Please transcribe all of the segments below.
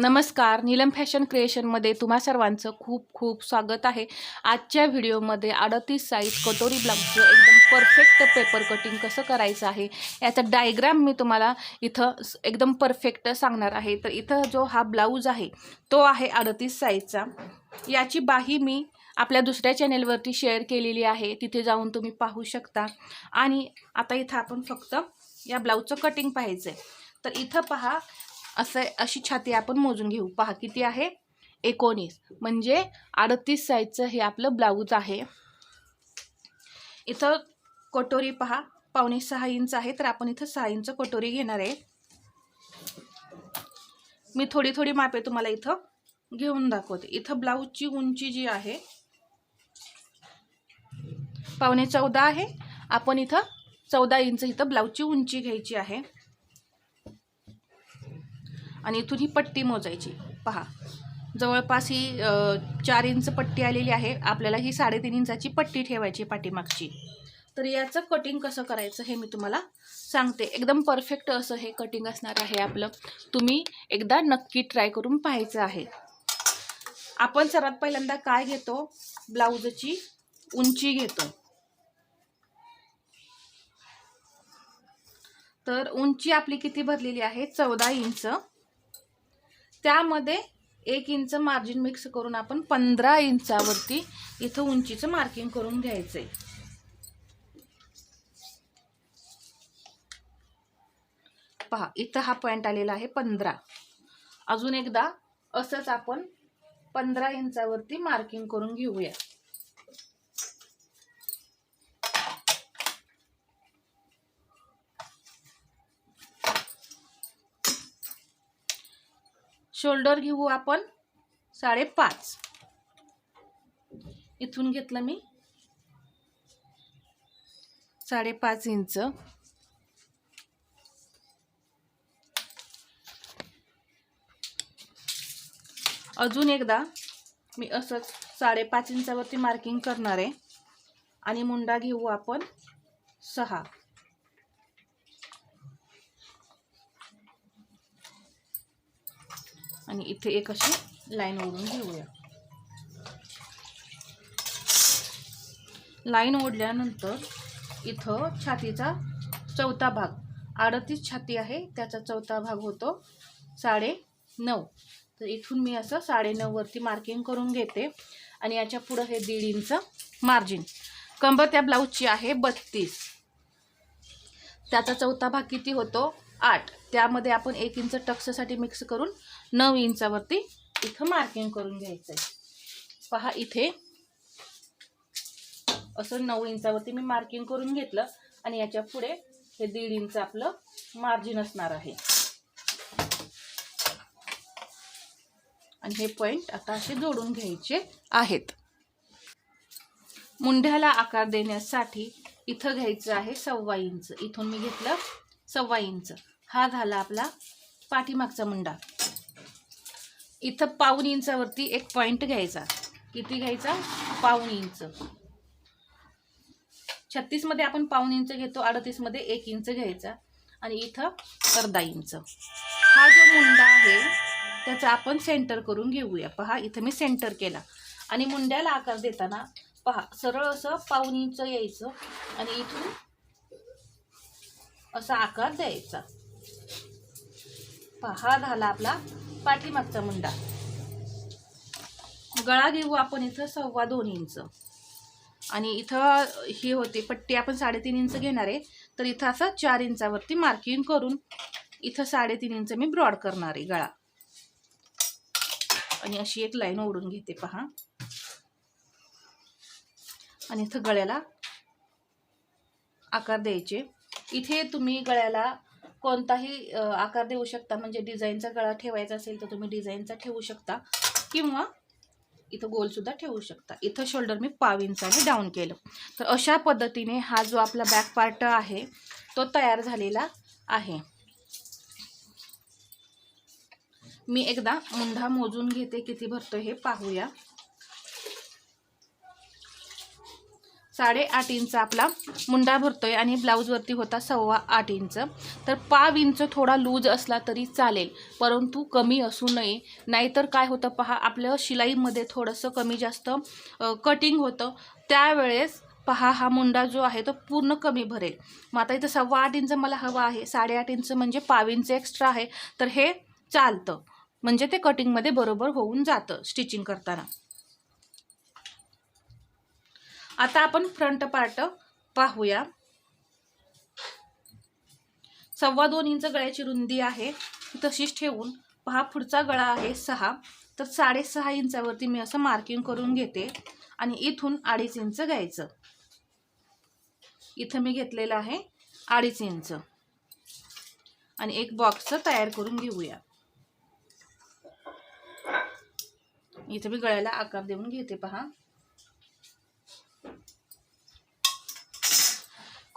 नमस्कार. नीलम फॅशन क्रिएशनमध्ये तुम्हा सर्वांचं खूप खूप स्वागत आहे. आजच्या व्हिडिओमध्ये अडतीस साईज कटोरी ब्लाऊजचं एकदम परफेक्ट पेपर कटिंग कसं करायचं आहे याचा डायग्राम मी तुम्हाला इथं एकदम परफेक्ट सांगणार आहे. तर इथं जो हा ब्लाऊज आहे तो आहे अडतीस साईजचा याची बाही मी आपल्या दुसऱ्या चॅनेलवरती शेअर केलेली आहे. तिथे जाऊन तुम्ही पाहू शकता. आणि आता इथं आपण फक्त या ब्लाऊजचं कटिंग पाहायचं आहे तर इथं पहा असं अशी छाती आपण मोजून घेऊ. पहा किती आहे? एकोणीस. म्हणजे अडतीस साईजचं हे आपलं ब्लाऊज आहे. इथं कटोरी पहा. पावणे सहा इंच आहे. तर आपण इथं सहा इंच कटोरी घेणार आहे. मी थोडी थोडी मापे तुम्हाला इथं घेऊन दाखवते. इथं ब्लाऊजची उंची जी आहे पावणे चौदा आहे. आपण इथं चौदा इंच इथं ब्लाऊजची उंची घ्यायची आहे. आणि इथून ही पट्टी मोजायची. पहा. जवळपास ही चार इंच पट्टी आलेली आहे. आपल्याला ही साडेतीन इंचाची पट्टी ठेवायची पाठीमागची. तर याचं कटिंग कसं करायचं हे मी तुम्हाला सांगते. एकदम परफेक्ट असं हे कटिंग असणार आहे आपलं. तुम्ही एकदा नक्की ट्राय करून पाहायचं आहे. आपण सर्वात पहिल्यांदा काय घेतो? ब्लाऊजची उंची घेतो. तर उंची आपली किती भरलेली आहे? चौदा इंच. त्यामध्ये एक इंच मार्जिन मिक्स करून आपण पंधरा इंचावरती इथं उंचीचं मार्किंग करून घ्यायचंय. पहा इथं हा पॉईंट आलेला आहे पंधरा. अजून एकदा असंच आपण पंधरा इंचावरती मार्किंग करून घेऊया. शोल्डर घेऊ आपण साडेपाच. इथून घेतलं मी साडेपाच इंच. अजून एकदा मी असंच साडेपाच इंचावरती मार्किंग करणार आहे. आणि मुंडा घेऊ आपण सहा. आणि इथे एक अशी लाईन ओढून घेऊया. लाईन ओढल्यानंतर इथं छातीचा चौथा भाग अडतीस छाती आहे त्याचा चौथा भाग होतो साडे नऊ. तर इथून मी असं साडे मार्किंग करून घेते आणि याच्या पुढं हे दीड इंच मार्जिन कंबर त्या ब्लाऊजची आहे बत्तीस. त्याचा चौथा भाग किती होतो? आठ. त्यामध्ये आपण एक इंच टक्ससाठी मिक्स करून नऊ इंचावरती इथं मार्किंग करून घ्यायचं आहे पहा इथे. असं नऊ इंचावरती मी मार्किंग करून घेतलं आणि याच्यापुढे हे दीड इंच आपलं मार्जिन असणार आहे. आणि हे पॉईंट आता असे जोडून घ्यायचे आहेत. मुंढ्याला आकार देण्यासाठी इथं घ्यायचं आहे सव्वा इंच. इथून मी घेतलं सव्वा इंच. हा झाला आपला पाठीमागचा मुंडा. इथं पाऊन इंचावरती एक पॉईंट घ्यायचा. किती घ्यायचा? पाऊन इंच. छत्तीसमध्ये आपण पाऊन इंच घेतो अडतीसमध्ये एक इंच घ्यायचा. आणि इथं अर्धा इंच. हा जो मुंडा आहे त्याचा आपण सेंटर करून घेऊया. पहा इथं मी सेंटर केला. आणि मुंड्याला आकार देताना पहा सरळ असं पाऊन इंच यायचं आणि इथून असा आकार द्यायचा. पहा झाला आपला पाठीमागचा मुंडा. गळा घेऊ आपण इथं सव्वा दोन इंच. आणि इथं ही होती पट्टी आपण साडेतीन इंच घेणार आहे. तर इथं असं चार इंचावरती मार्किंग करून इथं साडेतीन इंच मी ब्रॉड करणार आहे गळा. आणि अशी एक लाईन ओढून घेते पहा. आणि इथं गळ्याला आकार द्यायचे. इथे तुम्ही गळ्याला कोणताही आकार देऊ शकता. म्हणजे डिझाईनचा गळा ठेवायचा असेल तर तुम्ही डिझाईनचा ठेवू शकता. किंवा इथं गोलसुद्धा ठेवू शकता. इथं शोल्डर मी पाव इंचाने डाऊन केलं. तर अशा पद्धतीने हा जो आपला बॅक पार्ट आहे तो तयार झालेला आहे. मी एकदा मुंढा मोजून घेते किती भरतो हे पाहूया. साडेआठ इंच आपला मुंडा भरतोय आणि ब्लाऊजवरती होता सव्वा आठ इंच. तर पाव इंच थोडा लूज असला तरी चालेल परंतु कमी असू नये. नाहीतर काय होतं पहा आपलं शिलाईमध्ये थोडंसं कमी जास्त कटिंग होतं. त्यावेळेस पहा हा मुंडा जो आहे तो पूर्ण कमी भरेल. मग आता इथं सव्वा आठ इंच मला हवा आहे. साडेआठ इंच म्हणजे पाव इंच एक्स्ट्रा आहे. तर हे चालतं. म्हणजे ते कटिंगमध्ये बरोबर होऊन जातं स्टिचिंग करताना. आता आपण फ्रंट पार्ट पाहूया. सव्वा दोन इंच गळ्याची रुंदी आहे. तशीच ठेवून पहा पुढचा गळा आहे सहा. तर साडेसहा इंचावरती मी असं मार्किंग करून घेते आणि इथून अडीच इंच घ्यायचं. इथं मी घेतलेलं आहे अडीच इंच. आणि एक बॉक्स तयार करून घेऊया. इथं मी गळ्याला आकार देऊन घेते पहा.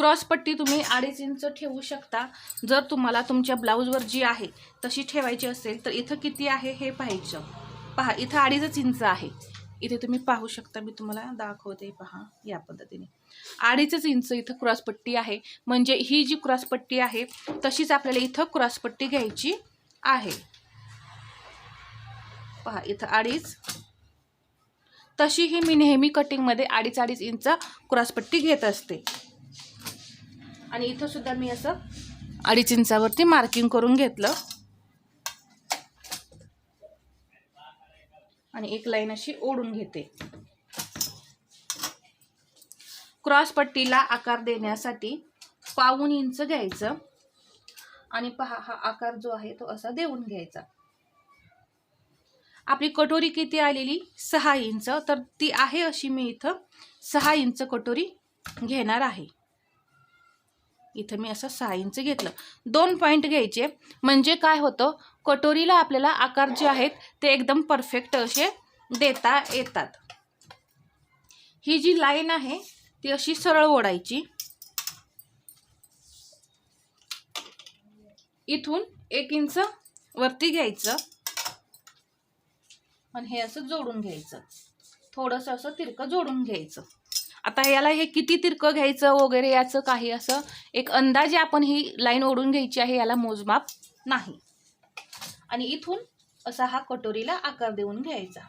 क्रॉस पट्टी तुम्ही अडीच इंच ठेवू शकता. जर तुम्हाला तुमच्या ब्लाऊजवर जी आहे तशी ठेवायची असेल तर इथं किती आहे हे पाहायचं. पहा इथं अडीचच इंच आहे. इथे तुम्ही पाहू शकता मी तुम्हाला दाखवते पहा या पद्धतीने. अडीचच इंच इथं क्रॉसपट्टी आहे. म्हणजे ही जी क्रॉसपट्टी आहे तशीच आपल्याला इथं क्रॉसपट्टी घ्यायची आहे. पहा इथं अडीच. तशीही मी नेहमी कटिंगमध्ये अडीच अडीच इंच क्रॉसपट्टी घेत असते. आणि इथं सुद्धा मी असं अडीच इंचावरती मार्किंग करून घेतलं. आणि एक लाईन अशी ओढून घेते. क्रॉस पट्टीला आकार देण्यासाठी पाऊन इंच घ्यायचं. आणि पहा हा आकार जो आहे तो असा देऊन घ्यायचा. आपली कटोरी किती आलेली? सहा इंच. तर ती आहे अशी मी इथं सहा इंच कटोरी घेणार आहे. इथं मी असं सहा इंच घेतलं. दोन पॉईंट घ्यायचे. म्हणजे काय होतं? कटोरीला आपल्याला आकार जे आहेत ते एकदम परफेक्ट असे देता येतात. ही जी लाईन आहे ती अशी सरळ ओढायची. इथून एक इंच वरती घ्यायचं. आणि हे असं जोडून घ्यायचं. थोडंसं असं तिरकं जोडून घ्यायचं. आता याला हे किती तिरकं घ्यायचं वगैरे याचं काही असं एक अंदाजे आपण ही लाईन ओढून घ्यायची आहे याला मोजमाप नाही. आणि इथून असा हा कटोरीला आकार देऊन घ्यायचा.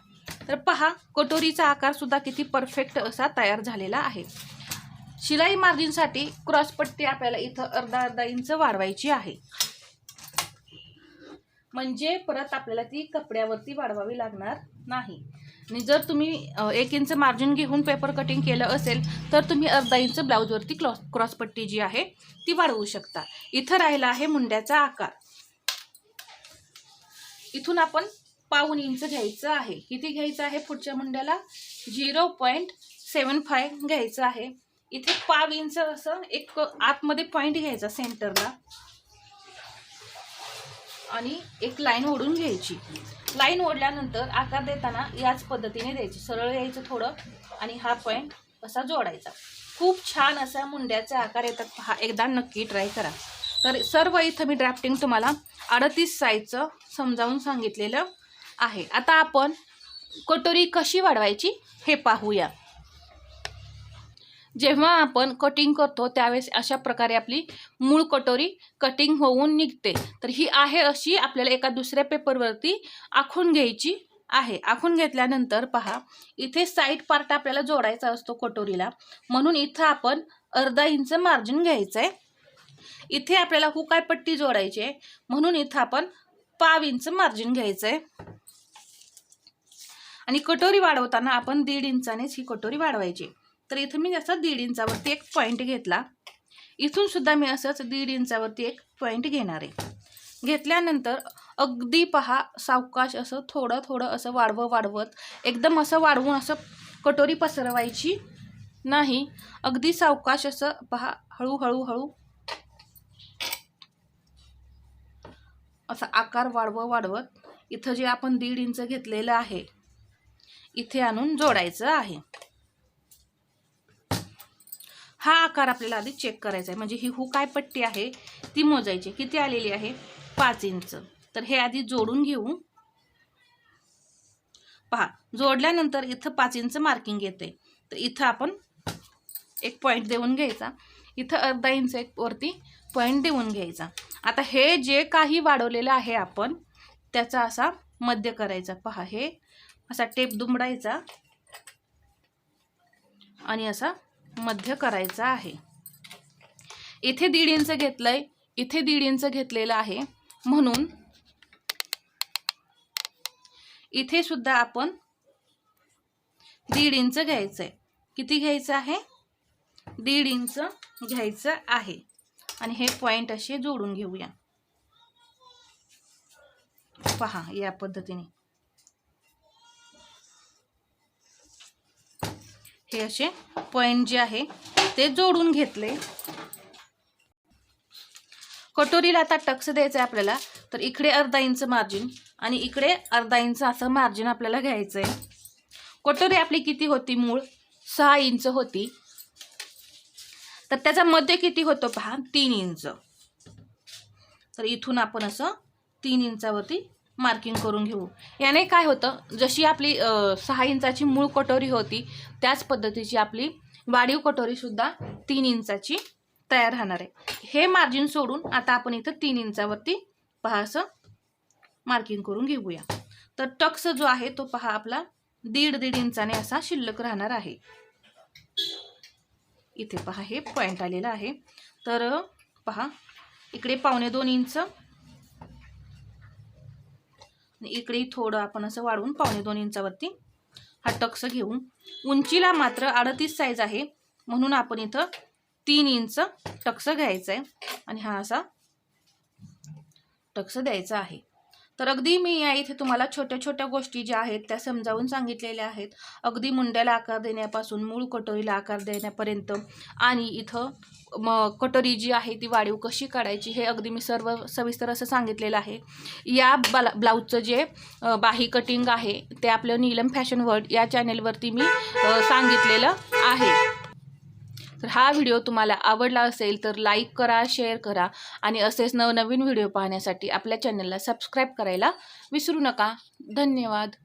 तर पहा कटोरीचा आकार सुद्धा किती परफेक्ट असा तयार झालेला आहे. शिलाई मार्जिनसाठी क्रॉसपट्टी आपल्याला इथं अर्धा अर्धा इंच वाढवायची आहे. म्हणजे परत आपल्याला ती कपड्यावरती वाढवावी लागणार नाही. आणि जर तुम्ही एक इंच मार्जिन घेऊन पेपर कटिंग केलं असेल तर तुम्ही अर्धा इंच ब्लाऊजवरती क्रॉस क्रॉसपट्टी जी आहे ती वाढवू शकता. इथं राहिला आहे मुंड्याचा आकार. इथून आपण पाऊन इंच घ्यायचं आहे. किती घ्यायचं आहे पुढच्या मुंड्याला? झिरो पॉईंट सेवन फाय घ्यायचं आहे. इथे पाव इंच असं एक आतमध्ये पॉईंट घ्यायचा सेंटरला आणि एक लाईन ओढून घ्यायची. लाईन ओढल्यानंतर आकार देताना याच पद्धतीने द्यायची. सरळ यायचं थोडं आणि हा पॉईंट असा जोडायचा. खूप छान असा मुंड्याचे आकार येतात पहा. एकदा नक्की ट्राय करा. तर सर्व इथं मी ड्राफ्टिंग तुम्हाला अडतीस साईजचं समजावून सांगितलेलं आहे. आता आपण कटोरी कशी वाढवायची हे पाहूया. जेव्हा आपण कटिंग करतो त्यावेळेस अशा प्रकारे आपली मूळ कटोरी कटिंग होऊन निघते. तर ही आहे अशी आपल्याला एका दुसऱ्या पेपरवरती आखून घ्यायची आहे. आखून घेतल्यानंतर पहा इथे साईड पार्ट आपल्याला जोडायचा असतो कटोरीला. म्हणून इथं आपण अर्धा इंच मार्जिन घ्यायचं आहे इथे आपल्याला हुकाय पट्टी जोडायची आहे? म्हणून इथं आपण पाव इंच मार्जिन घ्यायचं आहे आणि कटोरी वाढवताना आपण दीड इंचानेच ही कटोरी वाढवायची. तर इथं मी असं दीड इंचावरती एक पॉईंट घेतला. इथून सुद्धा मी असंच दीड इंचावरती एक पॉईंट घेणार आहे. घेतल्यानंतर अगदी पहा सावकाश असं थोडं थोडं असं वाढवं वाढवत एकदम असं वाढवून असं कटोरी पसरवायची नाही. अगदी सावकाश असं पहा हळूहळू हळू असा आकार वाढवं वाढवत इथं जे आपण दीड इंच घेतलेलं आहे इथे आणून जोडायचं आहे. हा आकार आपल्याला आधी चेक करायचा आहे म्हणजे ही हू काय पट्टी आहे ती मोजायची. किती आलेली आहे? पाच इंच. तर हे आधी जोडून घेऊ. पहा जोडल्यानंतर इथं पाच इंच मार्किंग येते. तर इथं आपण एक पॉईंट देऊन घ्यायचा. इथं अर्धा इंच एक वरती पॉईंट देऊन घ्यायचा. आता हे जे काही वाढवलेलं आहे आपण त्याचा असा मध्य करायचा. पहा हे असा टेप दुमडायचा. आणि असा मध्य करायचा आहे. इथे दीड इंच घेतलंय. इथे दीड इंच घेतलेलं आहे. म्हणून इथे सुद्धा आपण दीड इंच घ्यायचं आहे किती घ्यायचं आहे? दीड इंच घ्यायचं आहे. आणि हे पॉईंट असे जोडून घेऊया. पहा या पद्धतीने. हे असे पॉईंट जे आहे ते जोडून घेतले. कटोरीला आता टक्स द्यायचं आहे आपल्याला तर इकडे अर्धा इंच मार्जिन आणि इकडे अर्धा इंच असं मार्जिन आपल्याला घ्यायचं आहे कटोरी आपली किती होती मूळ? सहा इंच होती. तर त्याचा मध्य किती होतो पहा? तीन इंच. तर इथून आपण असं तीन इंचावरती मार्किंग करून घेऊ. याने काय होतं जशी आपली सहा इंचाची मूळ कटोरी होती त्याच पद्धतीची आपली वाढीव कटोरीसुद्धा तीन इंचाची तयार राहणार आहे. हे मार्जिन सोडून आता आपण इथं तीन इंचावरती पहा असं मार्किंग करून घेऊया. तर टक्स जो आहे तो पहा आपला दीड दीड इंचाने असा शिल्लक राहणार आहे. इथे पहा हे पॉईंट आलेलं आहे. तर पहा इकडे पावणे दोन इंच इकडे थोडं आपण असं वाढवून पावणे दोन इंचावरती हा टक्स घेऊन उंचीला मात्र अडतीस साईज आहे. म्हणून आपण इथं तीन इंच टक्स घ्यायचं आहे आणि हा असा टक्स द्यायचा आहे. तर अगदी मी या इथे तुम्हाला छोट्या छोट्या गोष्टी ज्या आहेत त्या समजावून सांगितलेल्या आहेत. अगदी मुंड्याला आकार देण्यापासून मूळ कटोरीला आकार देण्यापर्यंत आणि इथं मग कटोरी जी आहे ती वाढीव कशी काढायची हे अगदी मी सर्व सविस्तर असं सांगितलेलं आहे. या बला ब्लाऊजचं जे बाही कटिंग आहे ते आपलं नीलम फॅशन वर्ल्ड या चॅनेलवरती मी सांगितलेलं आहे. तर हा व्हिडिओ तुम्हाला आवडला असेल तर लाईक करा शेअर करा आणि असेच नवनवीन व्हिडिओ पाहण्यासाठी आपल्या चॅनलला सबस्क्राईब करायला विसरू नका. धन्यवाद.